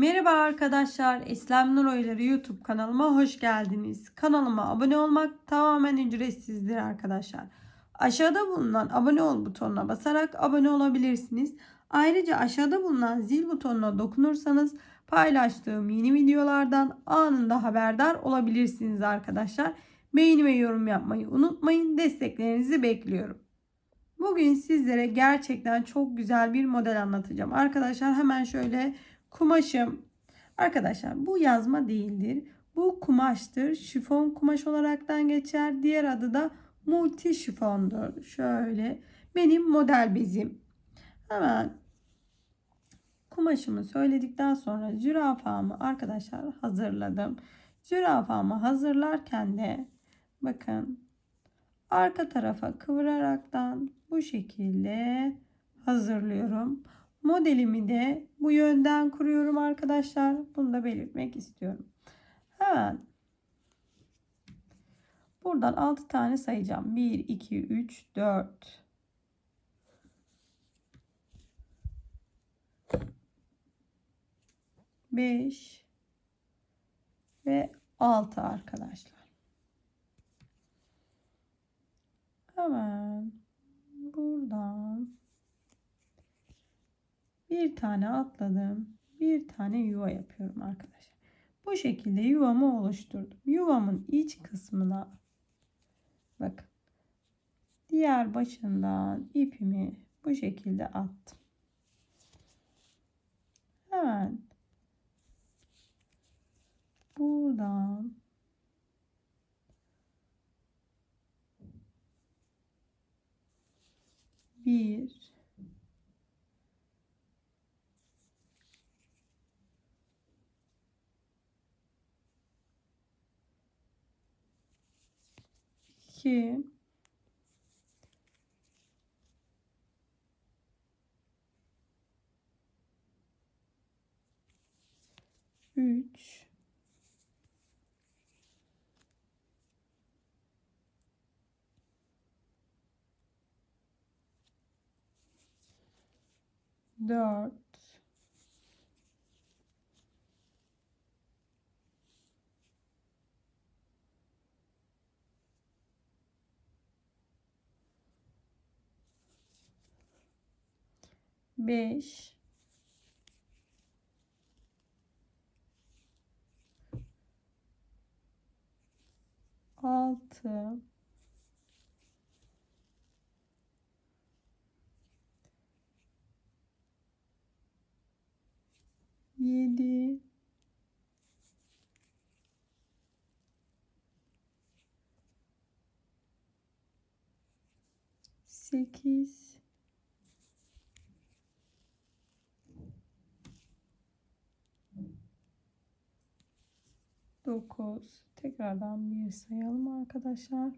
Merhaba arkadaşlar, İslam Nur Oyları YouTube kanalıma hoş geldiniz. Kanalıma abone olmak tamamen ücretsizdir arkadaşlar. Aşağıda bulunan abone ol butonuna basarak abone olabilirsiniz. Ayrıca aşağıda bulunan zil butonuna dokunursanız paylaştığım yeni videolardan anında haberdar olabilirsiniz arkadaşlar. Beğeni ve yorum yapmayı unutmayın. Desteklerinizi bekliyorum. Bugün sizlere gerçekten çok güzel bir model anlatacağım. Arkadaşlar hemen şöyle kumaşım. Arkadaşlar bu yazma değildir. Bu kumaştır. Şifon kumaş olaraktan geçer. Diğer adı da multi şifondur. Şöyle benim model bezim. Hemen kumaşımı söyledikten sonra zürafamı arkadaşlar hazırladım. Zürafamı hazırlarken de bakın arka tarafa kıvıraraktan bu şekilde hazırlıyorum. Modelimi de bu yönden kuruyorum arkadaşlar. Bunu da belirtmek istiyorum. Hemen buradan 6 tane sayacağım. 1, 2, 3, 4, 5 ve 6 arkadaşlar. Hemen buradan bir tane atladım. Bir tane yuva yapıyorum arkadaşlar. Bu şekilde yuvamı oluşturdum. Yuvamın iç kısmına bakın. Diğer başından ipimi bu şekilde attım. Hemen buradan bir iki üç. Dört beş. Altı. Yedi. Sekiz dokuz tekrardan bir sayalım arkadaşlar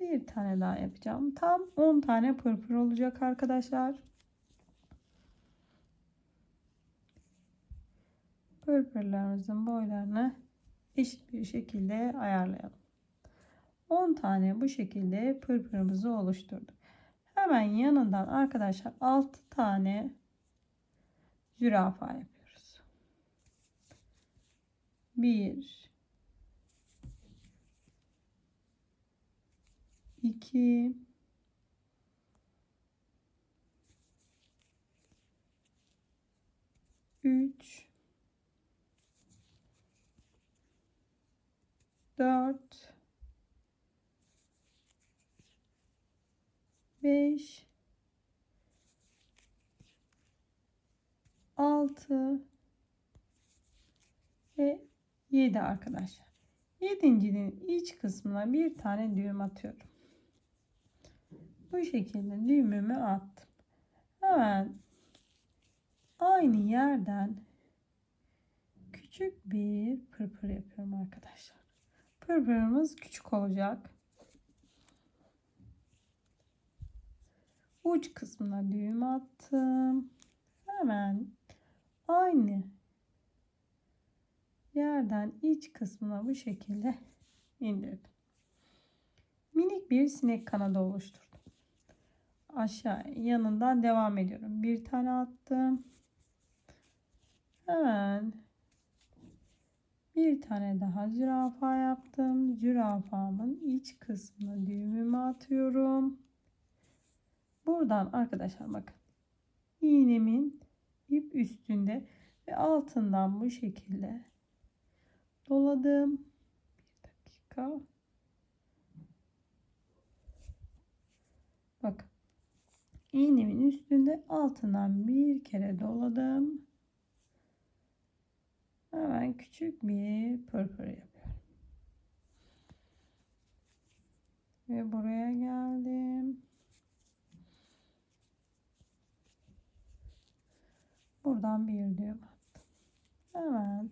bir tane daha yapacağım tam 10 tane pırpır olacak arkadaşlar pırpırlarımızın boylarını eşit bir şekilde ayarlayalım. 10 tane bu şekilde pırpırımızı oluşturduk. Hemen yanından arkadaşlar 6 tane zürafa yapıyoruz. 1 2 3 4 5 6 ve 7 arkadaşlar. Yedincinin iç kısmına bir tane düğüm atıyorum. Bu şekilde düğümümü attım. Hemen aynı yerden küçük bir pırpır yapıyorum arkadaşlar. Pırpırımız küçük olacak. Uç kısmına düğüm attım. Hemen aynı yerden iç kısmına bu şekilde indirdim. Minik bir sinek kanadı oluşturdum. Aşağı yanından devam ediyorum. Bir tane attım. Hemen bir tane daha zürafa yaptım. Zürafamın iç kısmına düğümümü atıyorum. Buradan arkadaşlar bakın. iğnemin ip üstünde ve altından bu şekilde doladım. Bir dakika. Bakın. iğnemin üstünde altından bir kere doladım. Hemen küçük bir pırpır yapıyorum. Ve buraya geldim. Buradan bir düğüm attım. Hemen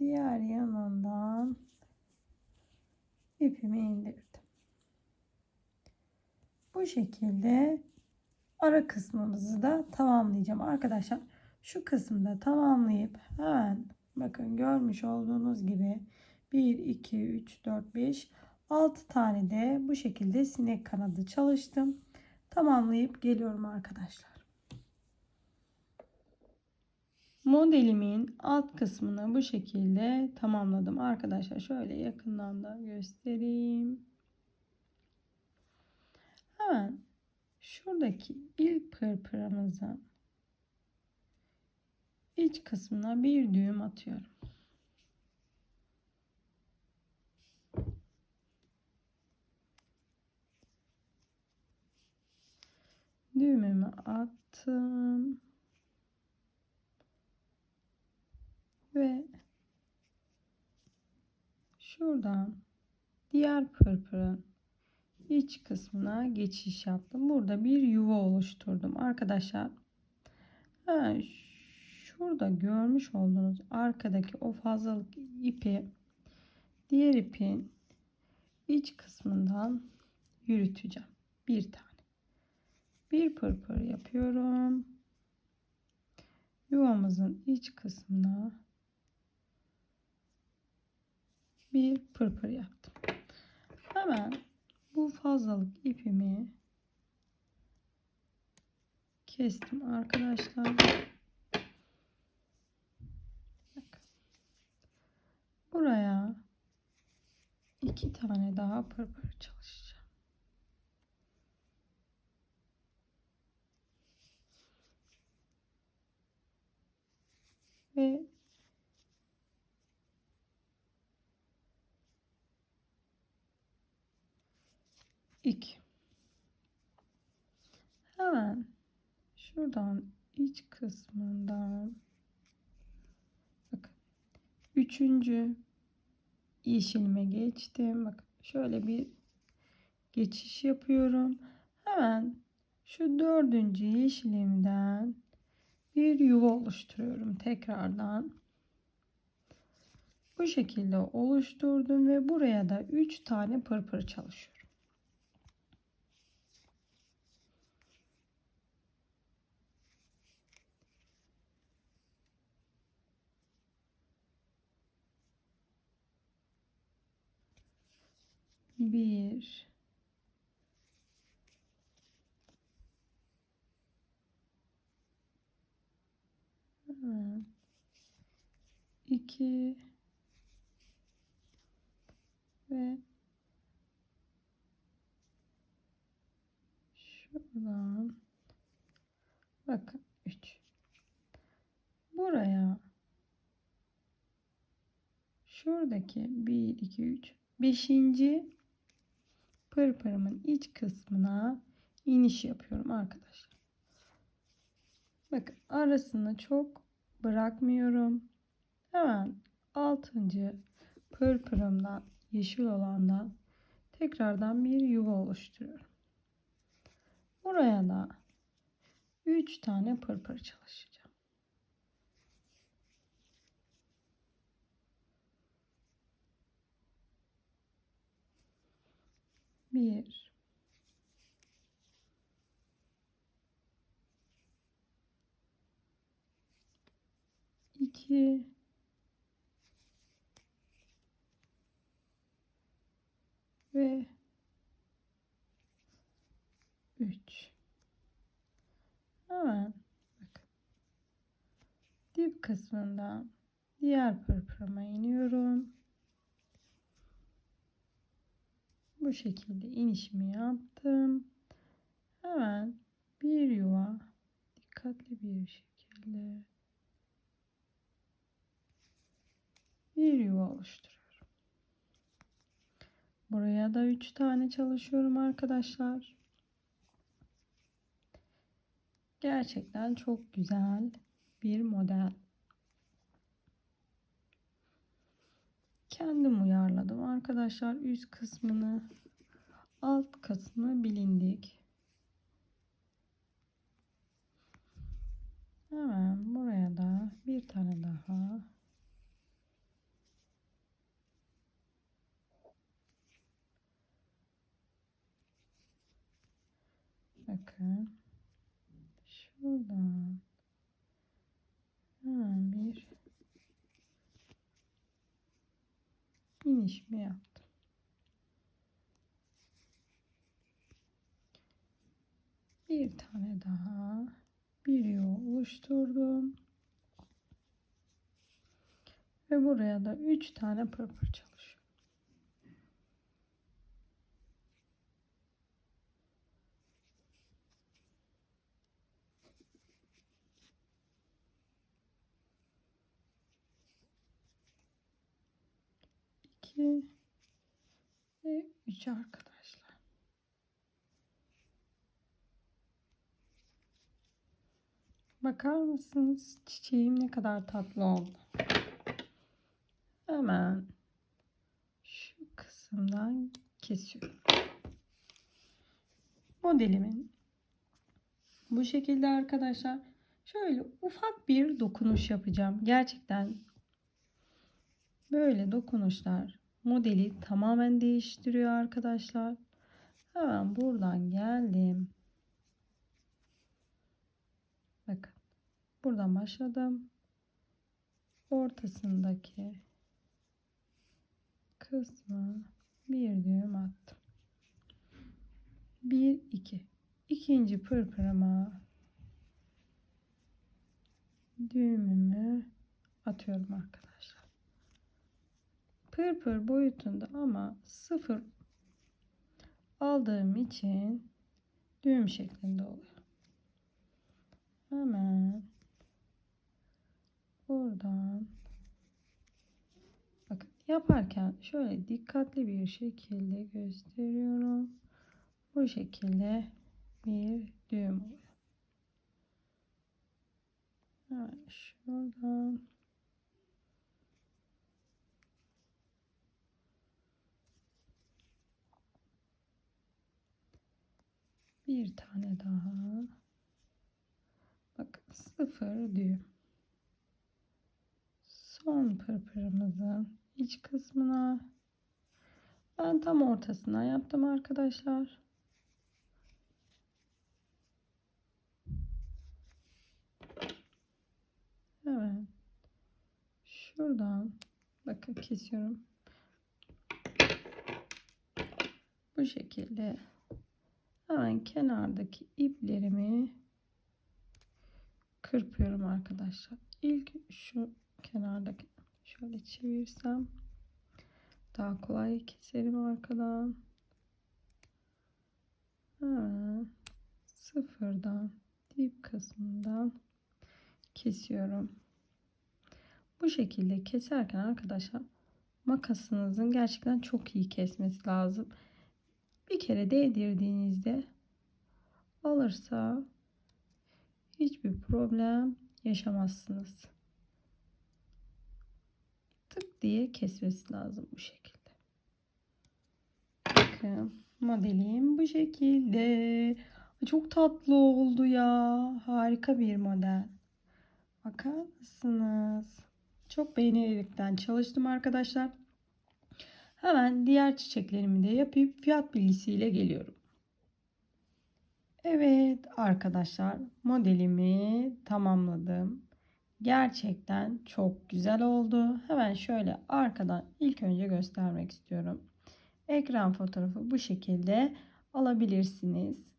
diğer yanından ipimi indirdim. Bu şekilde ara kısmımızı da tamamlayacağım arkadaşlar. Şu kısımda tamamlayıp hemen bakın görmüş olduğunuz gibi 1 2 3 4 5 6 tane de bu şekilde sinek kanadı çalıştım. Tamamlayıp geliyorum arkadaşlar. Modelimin alt kısmını bu şekilde tamamladım arkadaşlar. Şöyle yakından da göstereyim. Hemen şuradaki ilk pırpıramızın iç kısmına bir düğüm atıyorum. Düğümümü attım. Ve şuradan diğer pırpırın iç kısmına geçiş yaptım. Burada bir yuva oluşturdum. Arkadaşlar ha, şurada görmüş olduğunuz arkadaki o fazlalık ipi diğer ipin iç kısmından yürüteceğim. Bir tane. Bir pırpır yapıyorum. Yuvamızın iç kısmına bir pırpır yaptım. Hemen bu fazlalık ipimi kestim arkadaşlar. Buraya iki tane daha pırpır çalışacağım. Ve 2 hemen şuradan iç kısmından. Bakın. Üçüncü yeşilime geçtim. Bak şöyle bir geçiş yapıyorum. Hemen şu dördüncü yeşilimden bir yuva oluşturuyorum tekrardan. Bu şekilde oluşturdum ve buraya da 3 tane pırpır çalışıyorum bir. İki. Ve şuradan bakın üç. Buraya şuradaki bir iki üç. Beşinci pırpırımın iç kısmına iniş yapıyorum arkadaşlar. Bakın arasını çok bırakmıyorum. Hemen 6. pırpırımdan yeşil olandan tekrardan bir yuva oluşturuyorum. Buraya da 3 tane pırpır çalışacağım. Bir iki ve üç. Hemen bakın. dip kısmından diğer pırpırıma iniyorum. Bu şekilde inişimi yaptım. Hemen bir yuva dikkatli bir şekilde bir yuva oluşturuyorum. Buraya da 3 tane çalışıyorum arkadaşlar. Gerçekten çok güzel bir model. Kendim uyarladım. Arkadaşlar üst kısmını alt kısmı bilindik. Hemen buraya da bir tane daha. Bakın şuradan. Hemen bir iniş mi yaptım. Bir tane daha bir yol oluşturdum. Ve buraya da 3 tane pırpır çalışıyorum. İki ve üç arkadaşlar. Bakar mısınız? Çiçeğim ne kadar tatlı oldu. Hemen şu kısımdan kesiyorum. Modelimin bu şekilde arkadaşlar şöyle ufak bir dokunuş yapacağım. Gerçekten böyle dokunuşlar modeli tamamen değiştiriyor arkadaşlar. Hemen buradan geldim. Bakın. Buradan başladım. Ortasındaki kısmı bir düğüm attım. Bir iki. İkinci pırpırıma düğümümü atıyorum arkadaşlar. Pırpır boyutunda ama sıfır aldığım için düğüm şeklinde oluyor. Hemen buradan bakın yaparken şöyle dikkatli bir şekilde gösteriyorum. Bu şekilde bir düğüm oluyor. Hemen şuradan bir tane daha Bakın sıfır düğüm. Son pırpırımızın iç kısmına ben tam ortasına yaptım arkadaşlar. Evet. Şuradan bakın kesiyorum. Bu şekilde hemen kenardaki iplerimi kırpıyorum arkadaşlar. İlk şu kenardaki şöyle çevirsem daha kolay keserim arkadan. Hemen sıfırdan dip kısmından kesiyorum. Bu şekilde keserken arkadaşlar makasınızın gerçekten çok iyi kesmesi lazım. Bir kere değdirdiğinizde alırsa hiçbir problem yaşamazsınız. Tık diye kesmesi lazım bu şekilde. Bakın modelim bu şekilde. Çok tatlı oldu ya. Harika bir model. Bakar mısınız? Çok beğenerekten çalıştım arkadaşlar. Hemen diğer çiçeklerimi de yapıp fiyat bilgisiyle geliyorum. Evet arkadaşlar modelimi tamamladım. Gerçekten çok güzel oldu. Hemen şöyle arkadan ilk önce göstermek istiyorum. Ekran fotoğrafı bu şekilde alabilirsiniz.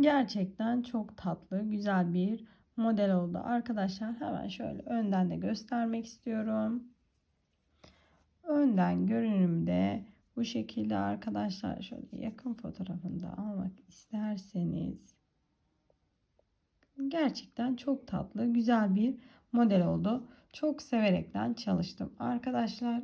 Gerçekten çok tatlı, güzel bir model oldu arkadaşlar. Hemen şöyle önden de göstermek istiyorum. Önden görünümde bu şekilde arkadaşlar şöyle yakın fotoğrafında almak isterseniz gerçekten çok tatlı güzel bir model oldu. Çok severekten çalıştım arkadaşlar.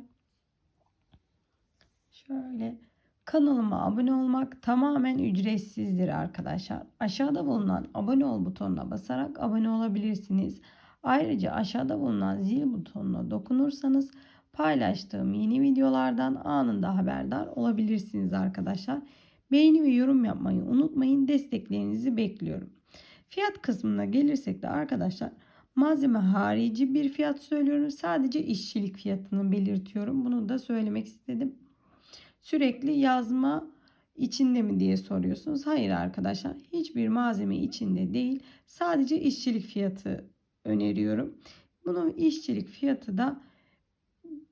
Şöyle kanalıma abone olmak tamamen ücretsizdir arkadaşlar. Aşağıda bulunan abone ol butonuna basarak abone olabilirsiniz. Ayrıca aşağıda bulunan zil butonuna dokunursanız paylaştığım yeni videolardan anında haberdar olabilirsiniz arkadaşlar. Beğeni ve yorum yapmayı unutmayın. Desteklerinizi bekliyorum. Fiyat kısmına gelirsek de arkadaşlar malzeme harici bir fiyat söylüyorum. Sadece işçilik fiyatını belirtiyorum. Bunu da söylemek istedim. Sürekli yazma içinde mi diye soruyorsunuz. Hayır arkadaşlar hiçbir malzeme içinde değil. Sadece işçilik fiyatı öneriyorum. Bunun işçilik fiyatı da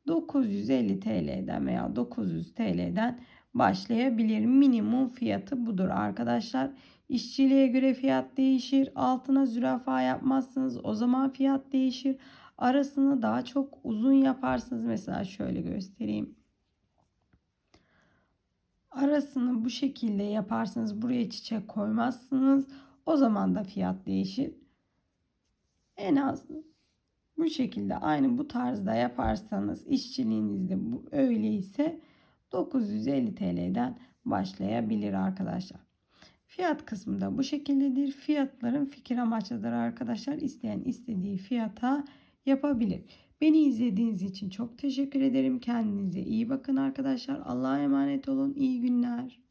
950 TL'den veya 900 TL'den başlayabilir. Minimum fiyatı budur arkadaşlar. İşçiliğe göre fiyat değişir. Altına zürafa yapmazsınız. O zaman fiyat değişir. Arasını daha çok uzun yaparsınız. Mesela şöyle göstereyim. Arasını bu şekilde yaparsınız. Buraya çiçek koymazsınız. O zaman da fiyat değişir. En az bu şekilde aynı bu tarzda yaparsanız işçiliğinizde bu öyleyse 950 TL'den başlayabilir arkadaşlar. Fiyat kısmı da bu şekildedir. Fiyatların fikir amaçlıdır arkadaşlar. İsteyen istediği fiyata yapabilir. Beni izlediğiniz için çok teşekkür ederim. Kendinize iyi bakın arkadaşlar. Allah'a emanet olun. İyi günler.